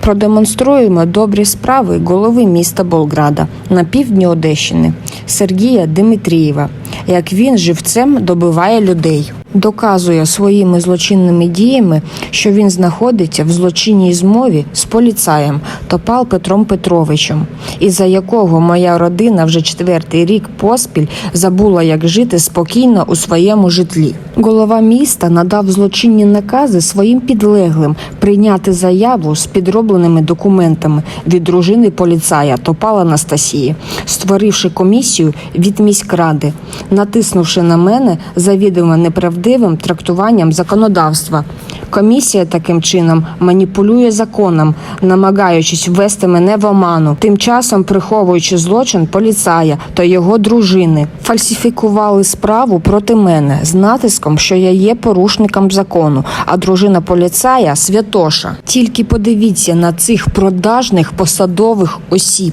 Продемонструємо добрі справи голови міста Болграда на півдні Одещини Сергія Димитрієва, як він живцем добиває людей. Доказує своїми злочинними діями, що він знаходиться в злочинній змові з поліцаєм Топал Петром Петровичем, із-за якого моя родина вже четвертий рік поспіль забула, як жити спокійно у своєму житлі. Голова міста надав злочинні накази своїм підлеглим прийняти заяву з підробленими документами від дружини поліцая Топал Анастасії, створивши комісію від міськради, натиснувши на мене завідомо неправдивим трактуванням законодавства. Комісія таким чином маніпулює законом, намагаючись ввести мене в оману, тим часом приховуючи злочин поліцая та його дружини. Фальсифікували справу проти мене з натиском, що я є порушником закону, а дружина поліцая святоша. Тільки подивіться на цих продажних посадових осіб.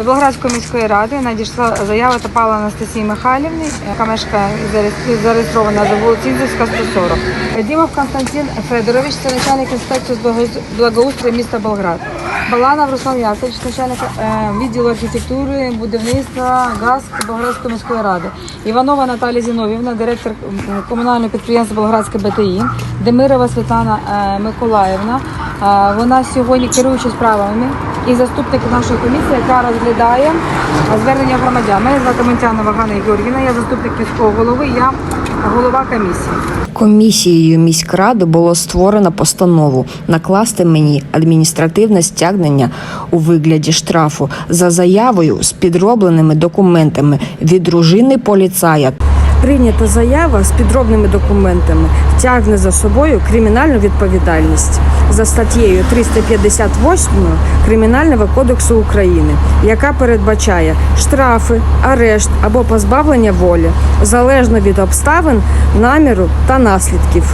До Болградської міської ради надійшла заява Топала Анастасії Михайлівни, яка мешкає зареєстрована за вулиці Інзівська, 140. Дімов Константин Федорович, це начальник інспекції з благоустрою міста Болград. Баланов Руслан Якович, начальник е, відділу архітектури, будівництва ГАЗ Болградської міської ради. Іванова Наталія Зіновівна, директор комунального підприємства Болградське БТІ. Демирова Світлана е, Миколаївна. Е, Вона сьогодні керуюча справами і заступник нашої комісії, яка розглядає е, звернення громадян. Мене звати Монтянова Ганна Георгіна, я заступник міського голови, я голова комісії. Комісією міськради було створено постанову накласти мені адміністративне стягнення у вигляді штрафу за заявою з підробленими документами від дружини поліцая. Прийнята заява з підробними документами тягне за собою кримінальну відповідальність за статтєю 358 Кримінального кодексу України, яка передбачає штрафи, арешт або позбавлення волі залежно від обставин, наміру та наслідків.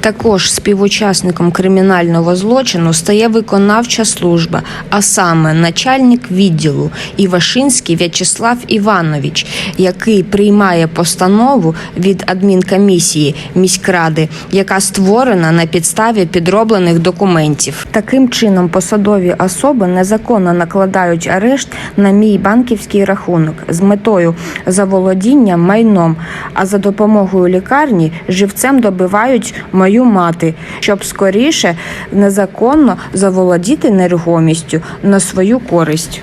Також співучасником кримінального злочину стає виконавча служба, а саме начальник відділу Івашинський В'ячеслав Іванович, який приймає постанову від адмінкомісії міськради, яка створена на підставі підроблених документів. Таким чином, посадові особи незаконно накладають арешт на мій банківський рахунок з метою заволодіння майном, а за допомогою лікарні живцем добивають мою мати, щоб скоріше незаконно заволодіти нерухомістю на свою користь.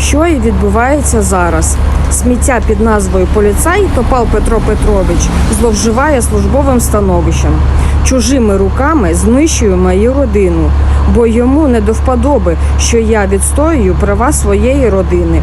Що і відбувається зараз. Сміття під назвою Поліцай Топал Петро Петрович зловживає службовим становищем. Чужими руками знищує мою родину, бо йому не до вподоби, що я відстоюю права своєї родини.